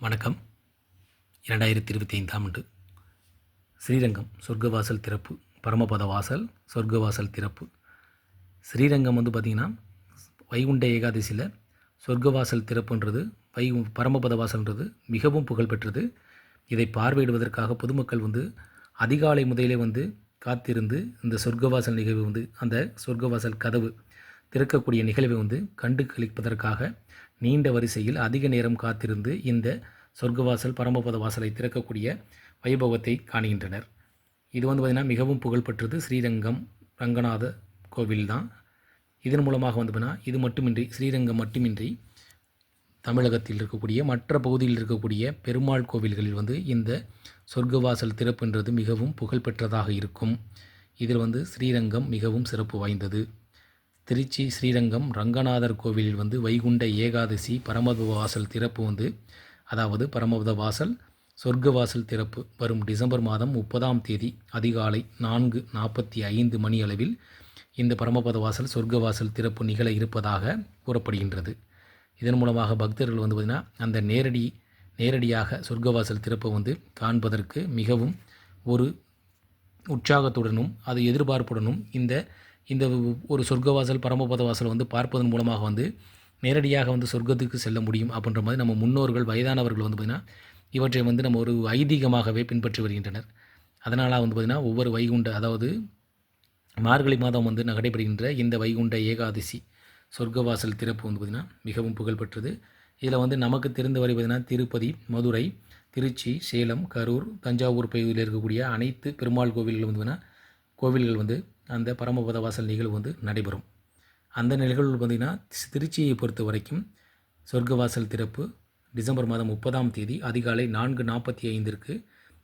வணக்கம். இரண்டாயிரத்தி இருபத்தி ஐந்தாம் ஆண்டு. ஸ்ரீரங்கம் சொர்க்கவாசல் திறப்பு பரமபத வாசல் சொர்க்கவாசல் திறப்பு. ஸ்ரீரங்கம் வந்து பார்த்திங்கன்னா வைகுண்ட ஏகாதசியில் சொர்க்கவாசல் திறப்புன்றது வை பரமபத வாசல்ன்றது மிகவும் புகழ்பெற்றது இதை பார்வையிடுவதற்காக பொதுமக்கள் வந்து அதிகாலை முதலே வந்து காத்திருந்து இந்த சொர்க்கவாசல் நிகழ்வு வந்து அந்த சொர்க்கவாசல் கதவு திறக்கக்கூடிய நிகழ்வை வந்து கண்டு கழிப்பதற்காக நீண்ட வரிசையில் அதிக நேரம் காத்திருந்து இந்த சொர்க்கவாசல் பரமபத வாசலை திறக்கக்கூடிய வைபவத்தை காணுகின்றனர். இது வந்து பார்த்திங்கன்னா மிகவும் புகழ்பெற்றது ஸ்ரீரங்கம் ரங்கநாத கோவில் தான். இதன் மூலமாக வந்து பார்த்தீங்கன்னா இது மட்டுமின்றி ஸ்ரீரங்கம் மட்டுமின்றி தமிழகத்தில் இருக்கக்கூடிய மற்ற பகுதியில் இருக்கக்கூடிய பெருமாள் கோவில்களில் வந்து இந்த சொர்க்கவாசல் திறப்புன்றது மிகவும் புகழ்பெற்றதாக இருக்கும். இதில் வந்து ஸ்ரீரங்கம் மிகவும் சிறப்பு வாய்ந்தது. திருச்சி ஸ்ரீரங்கம் ரங்கநாதர் கோவிலில் வந்து வைகுண்ட ஏகாதசி பரமபத வாசல் திறப்பு வந்து அதாவது பரமபத வாசல் சொர்க்க வாசல் திறப்பு வரும் டிசம்பர் மாதம் முப்பதாம் தேதி அதிகாலை நான்கு நாற்பத்தி ஐந்து மணி அளவில் இந்த பரமபத வாசல் சொர்க்க வாசல் திறப்பு நிகழ இருப்பதாக கூறப்படுகின்றது. இதன் மூலமாக பக்தர்கள் வந்து பார்த்திங்கன்னா அந்த நேரடி நேரடியாக சொர்க்கவாசல் திறப்பை வந்து காண்பதற்கு மிகவும் ஒரு உற்சாகத்துடனும் அது எதிர்பார்ப்புடனும் இந்த இந்த ஒரு சொர்க்கவாசல் பரமபத வாசல் வந்து பார்ப்பதன் மூலமாக வந்து நேரடியாக வந்து சொர்க்கத்துக்கு செல்ல முடியும் அப்படின்ற மாதிரி நம்ம முன்னோர்கள் வயதானவர்கள் வந்து பார்த்திங்கன்னா இவற்றை வந்து நம்ம ஒரு ஐதீகமாகவே பின்பற்றி வருகின்றனர். அதனால் வந்து பார்த்திங்கன்னா ஒவ்வொரு வைகுண்ட அதாவது மார்கழி மாதம் வந்து நடைபெறுகின்ற இந்த வைகுண்ட ஏகாதசி சொர்க்கவாசல் திறப்பு வந்து பார்த்திங்கன்னா மிகவும் புகழ்பெற்றது. இதில் வந்து நமக்கு தெரிந்த வரை பார்த்திங்கன்னா திருப்பதி மதுரை திருச்சி சேலம் கரூர் தஞ்சாவூர் பகுதியில் இருக்கக்கூடிய அனைத்து பெருமாள் கோவில்கள் வந்து பார்த்திங்கன்னா கோவில்கள் வந்து அந்த பரமபத வாசல் நிகழ்வு வந்து நடைபெறும். அந்த நிகழ்வு பார்த்திங்கன்னா திருச்சியை பொறுத்த வரைக்கும் சொர்க்கவாசல் திறப்பு டிசம்பர் மாதம் முப்பதாம் தேதி அதிகாலை நான்கு நாற்பத்தி ஐந்திற்கு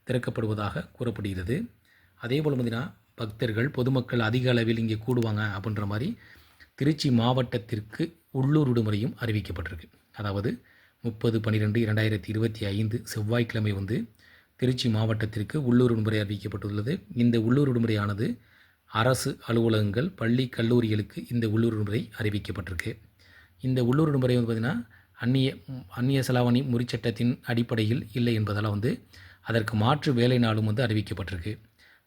திறக்கப்படுவதாக கூறப்படுகிறது. அதே போல் பார்த்திங்கன்னா பக்தர்கள் பொதுமக்கள் அதிக அளவில் இங்கே கூடுவாங்க அப்படின்ற மாதிரி திருச்சி மாவட்டத்திற்கு உள்ளூர் விடுமுறையும் அறிவிக்கப்பட்டிருக்கு. அதாவது முப்பது பன்னிரெண்டு இரண்டாயிரத்தி இருபத்தி ஐந்து செவ்வாய்க்கிழமை வந்து திருச்சி மாவட்டத்திற்கு உள்ளூர் விடுமுறை அறிவிக்கப்பட்டுள்ளது. இந்த உள்ளூர் விடுமுறையானது அரசு அலுவலகங்கள் பள்ளி கல்லூரிகளுக்கு இந்த உள்ளூர் விடுமுறை அறிவிக்கப்பட்டிருக்கு. இந்த உள்ளூர் விடுமுறை வந்து பார்த்திங்கன்னா அந்நிய அந்நிய செலாவணி முறிச்சட்டத்தின் அடிப்படையில் இல்லை என்பதால் வந்து அதற்கு மாற்று வேலை நாளும் வந்து அறிவிக்கப்பட்டிருக்கு.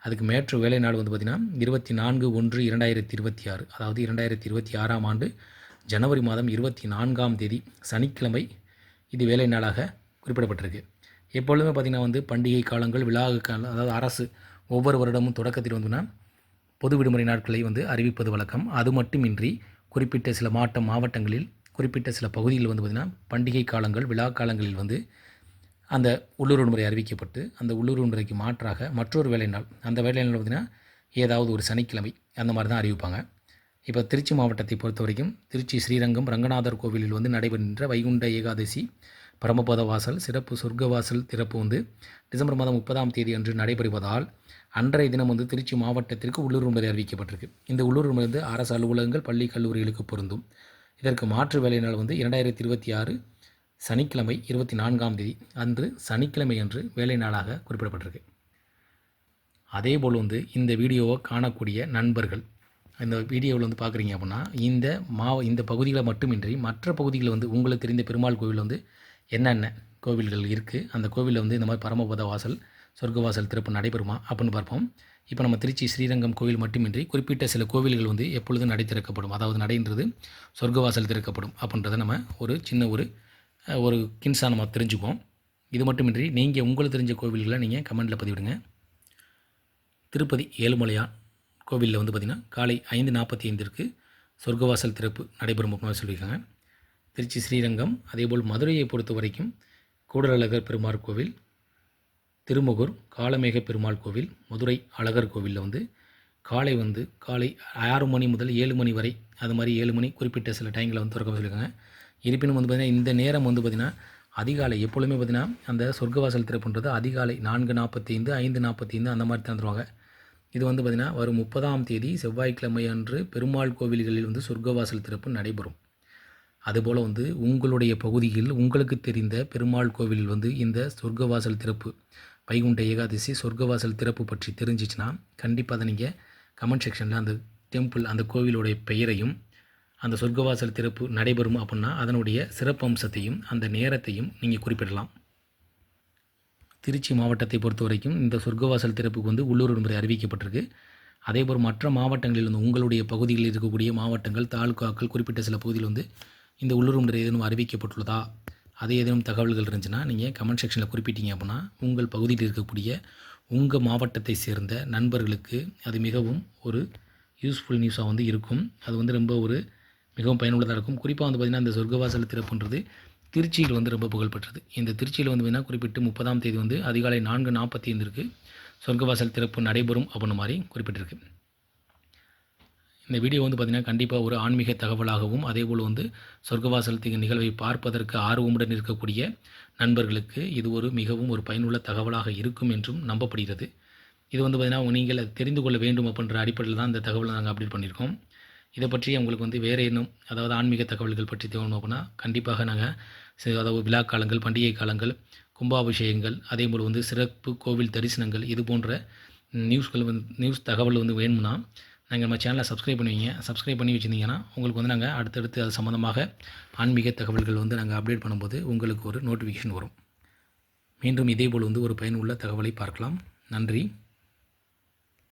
அதுக்கு மேற்று வேலை நாள் வந்து பார்த்திங்கன்னா இருபத்தி நான்கு ஒன்று இரண்டாயிரத்தி இருபத்தி ஆறு அதாவது இரண்டாயிரத்தி இருபத்தி ஆறாம் ஆண்டு ஜனவரி மாதம் இருபத்தி நான்காம் தேதி சனிக்கிழமை இது வேலை நாளாக குறிப்பிடப்பட்டிருக்கு. எப்பொழுதுமே பார்த்திங்கன்னா வந்து பண்டிகை காலங்கள் விழா காலம் அதாவது அரசு ஒவ்வொரு வருடமும் தொடக்கத்தில் வந்துன்னா பொது விடுமுறை நாட்களை வந்து அறிவிப்பது வழக்கம். அது மட்டுமின்றி குறிப்பிட்ட சில மாவட்ட மாவட்டங்களில் குறிப்பிட்ட சில பகுதிகளில் வந்து பார்த்திங்கன்னா பண்டிகை காலங்கள் விழா காலங்களில் வந்து அந்த உள்ளூர் விடுமுறை அறிவிக்கப்பட்டு அந்த உள்ளூர் விடுமுறைக்கு மாற்றாக மற்றொரு வேலை நாள் அந்த வேலை நாள் பார்த்திங்கன்னா ஏதாவது ஒரு சனிக்கிழமை அந்த மாதிரி தான் அறிவிப்பாங்க. இப்போ திருச்சி மாவட்டத்தை பொறுத்த வரைக்கும் திருச்சி ஸ்ரீரங்கம் ரங்கநாதர் கோவிலில் வந்து நடைபெறுகின்ற வைகுண்ட ஏகாதசி பரமபத வாசல் சிறப்பு சொர்க்க வாசல் திறப்பு வந்து டிசம்பர் மாதம் முப்பதாம் தேதி அன்று நடைபெறுவதால் அன்றைய தினம் வந்து திருச்சி மாவட்டத்திற்கு உள்ளூர் விடுமுறை அறிவிக்கப்பட்டிருக்கு. இந்த உள்ளூர் விடுமுறை வந்து அரசு அலுவலகங்கள் பள்ளி கல்லூரிகளுக்கு பொருந்தும். இதற்கு மாற்று வேலை நாள் வந்து இரண்டாயிரத்தி இருபத்தி ஆறு சனிக்கிழமை இருபத்தி நான்காம் தேதி அன்று சனிக்கிழமை அன்று வேலை நாளாக குறிப்பிடப்பட்டிருக்கு. அதேபோல் வந்து இந்த வீடியோவை காணக்கூடிய நண்பர்கள் இந்த வீடியோவில் வந்து பார்க்குறீங்க அப்படின்னா இந்த மா இந்த பகுதிகளை மட்டுமின்றி மற்ற பகுதிகளில் வந்து உங்களுக்கு தெரிந்த பெருமாள் கோவில் வந்து என்னென்ன கோவில்கள் இருக்குது அந்த கோவிலில் வந்து இந்த மாதிரி பரமபத வாசல் சொர்க்க வாசல் திறப்பு நடைபெறுமா? அப்படின்னு பார்ப்போம். இப்போ நம்ம திருச்சி ஸ்ரீரங்கம் கோவில் மட்டுமின்றி குறிப்பிட்ட சில கோவில்கள் வந்து எப்பொழுதும் நடை திறக்கப்படும் அதாவது நடைன்றது சொர்க்க வாசல் திறக்கப்படும் அப்படின்றத நம்ம ஒரு சின்ன ஒரு ஒரு கின்ஸாக நம்ம தெரிஞ்சுக்குவோம். இது மட்டுமின்றி நீங்கள் உங்களுக்கு தெரிஞ்ச கோவில்களை நீங்கள் கமெண்ட்டில் பதிவிடுங்க. திருப்பதி ஏழுமலையான் கோவிலில் வந்து பார்த்திங்கன்னா காலை ஐந்து நாற்பத்தி ஐந்திற்கு சொர்க்கவாசல் திறப்பு நடைபெறும் அப்படின்னு சொல்லியிருக்காங்க. திருச்சி ஸ்ரீரங்கம் அதேபோல் மதுரையை பொறுத்த வரைக்கும் கூடலழகர் பெருமாள் கோவில் திருமுகூர் காலமேக பெருமாள் கோவில் மதுரை அழகர் கோவிலில் வந்து காலை வந்து காலை ஆறு மணி முதல் ஏழு மணி வரை அது மாதிரி ஏழு மணி குறிப்பிட்ட சில டைமில் வந்து திறக்க சொல்லியிருக்காங்க இருப்பினும் வந்து பார்த்திங்கன்னா இந்த நேரம் வந்து பார்த்திங்கன்னா அதிகாலை எப்பொழுதுமே பார்த்திங்கன்னா அந்த சொர்க்கவாசல் திறப்புன்றது அதிகாலை நான்கு நாற்பத்தி ஐந்து ஐந்து நாற்பத்தி ஐந்து அந்த மாதிரி திறந்துருவாங்க. இது வந்து பார்த்திங்கன்னா வரும் முப்பதாம் தேதி செவ்வாய்க்கிழமை அன்று பெருமாள் கோவில்களில் வந்து சொர்க்கவாசல் திறப்பு நடைபெறும். அதுபோல் வந்து உங்களுடைய பகுதியில் உங்களுக்கு தெரிந்த பெருமாள் கோவிலில் வந்து இந்த சொர்க்கவாசல் திறப்பு வைகுண்ட ஏகாதசி சொர்க்கவாசல் திறப்பு பற்றி தெரிஞ்சிச்சுன்னா கண்டிப்பாக அதை நீங்கள் கமெண்ட் செக்ஷனில் அந்த டெம்பிள் அந்த கோவிலுடைய பெயரையும் அந்த சொர்க்கவாசல் திறப்பு நடைபெறும் அப்படின்னா அதனுடைய சிறப்பு அம்சத்தையும் அந்த நேரத்தையும் நீங்கள் குறிப்பிடலாம். திருச்சி மாவட்டத்தை பொறுத்த வரைக்கும் இந்த சொர்க்கவாசல் திறப்புக்கு வந்து உள்ளூர் விடுமுறை அறிவிக்கப்பட்டிருக்கு. அதேபோல் மற்ற மாவட்டங்களில் வந்து உங்களுடைய பகுதிகளில் இருக்கக்கூடிய மாவட்டங்கள் தாலுகாக்கள் குறிப்பிட்ட சில பகுதியில் வந்து இந்த உள்ளூர் முறை ஏதேனும் அறிவிக்கப்பட்டுள்ளதா? அது ஏதேனும் தகவல்கள் இருந்துச்சுன்னா நீங்கள் கமெண்ட் செக்ஷனில் குறிப்பிட்டீங்க அப்படின்னா உங்கள் பகுதியில் இருக்கக்கூடிய உங்கள் மாவட்டத்தை சேர்ந்த நண்பர்களுக்கு அது மிகவும் ஒரு யூஸ்ஃபுல் நியூஸாக வந்து இருக்கும். அது வந்து ரொம்ப ஒரு மிகவும் பயனுள்ளதாக இருக்கும். குறிப்பாக வந்து பார்த்திங்கன்னா இந்த சொர்க்கவாசல் திறப்புன்றது திருச்சியில் வந்து ரொம்ப புகழ்பெற்றது இந்த திருச்சியில் வந்து வேணால் குறிப்பிட்டு முப்பதாம் தேதி வந்து அதிகாலை நான்கு நாற்பத்தி ஐந்திற்கு சொர்க்கவாசல் திறப்பு நடைபெறும் அப்படின்னு மாதிரி குறிப்பிட்டிருக்கு. இந்த வீடியோ வந்து பார்த்திங்கன்னா கண்டிப்பாக ஒரு ஆன்மீக தகவலாகவும் அதேபோல் வந்து சொர்க்கவாசல் நிகழ்வை பார்ப்பதற்கு ஆர்வமுடன் இருக்கக்கூடிய நண்பர்களுக்கு இது ஒரு மிகவும் ஒரு பயனுள்ள தகவலாக இருக்கும் என்றும் நம்பப்படுகிறது. இது வந்து பார்த்திங்கன்னா நீங்கள் அதை தெரிந்து கொள்ள வேண்டும் அப்படின்ற அடிப்படையில் தான் இந்த தகவலை நாங்கள் அப்டேட் பண்ணியிருக்கோம். இதை பற்றி உங்களுக்கு வந்து வேறு இன்னும் அதாவது ஆன்மீக தகவல்கள் பற்றி தேவணும் அப்படின்னா கண்டிப்பாக நாங்கள் அதாவது விழா காலங்கள் பண்டிகை காலங்கள் கும்பாபிஷேகங்கள் அதேபோல் வந்து சிறப்பு கோவில் தரிசனங்கள் இது போன்ற நியூஸ்கள் வந்து நியூஸ் தகவல் வந்து வேணும்னா நாங்கள் நம்ம சேனலை சப்ஸ்கிரைப் பண்ணுவீங்க. சப்ஸ்கிரைப் பண்ணி வச்சுருந்தீங்கன்னா உங்களுக்கு வந்து நாங்கள் அடுத்தடுத்து அது சம்மந்தமாக ஆன்மீக தகவல்கள் வந்து நாங்கள் அப்டேட் பண்ணும்போது உங்களுக்கு ஒரு நோட்டிஃபிகேஷன் வரும். மீண்டும் இதேபோல் வந்து ஒரு பயனுள்ள தகவலை பார்க்கலாம். நன்றி.